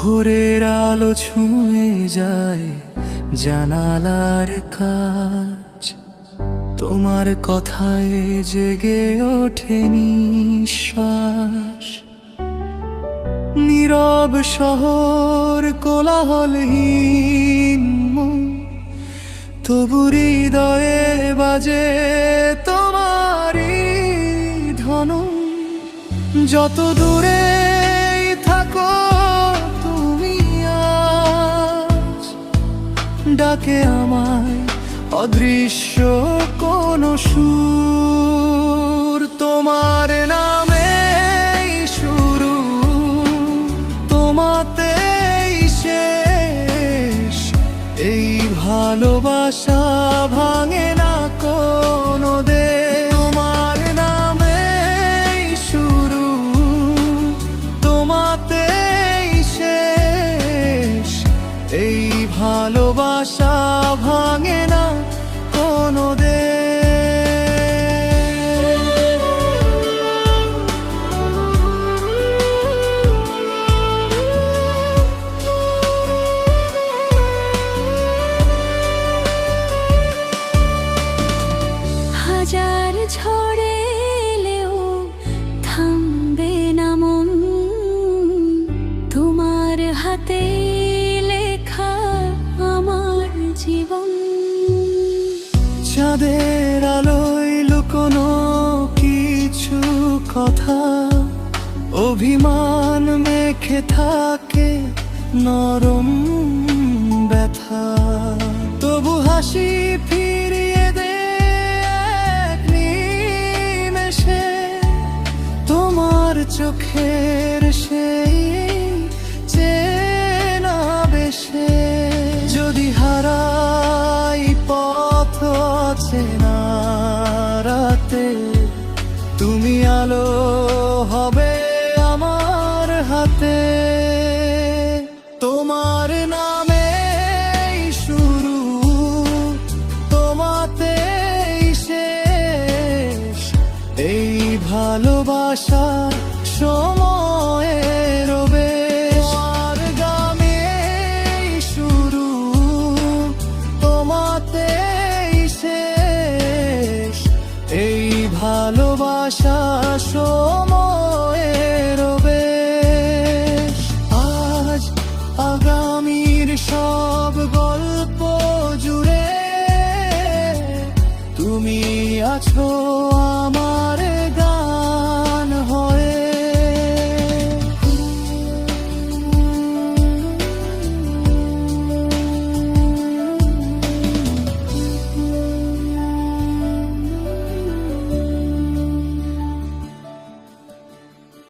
ভোরের আলো ছুঁয়ে যায় জানালার কাজ। তোমার কথায় জেগে ওঠে নিঃশ্বাস। নীরব শহর কোলাহলহীন তবু হৃদয়ে বাজে তোমারই ধন যত দূরে ডাকে আমায় অদৃশ্য কোন সুর। তোমার নামে শুরু তোমাতেই শেষ। এই ভালোবাসা ভালোবাসা ভাঙে না কোনো দে হাজার ঝড়ে এলেও না তোমার হাতে চাঁদের আলোয় লুকোনো কিছু কথা, অভিমান মেখে থাকে নরম ব্যথা। তবু হাসি ফিরিয়ে দে নিমেষে, তোমার চোখের সেই তুমি আলো হবে আমার হাতে। তোমার নামে শুরু তোমাতে শেষ। এই ভালোবাসা ভালোবাসা সময়ের বেশ আজ আগামীর সব গল্প জুড়ে তুমি আছো আমার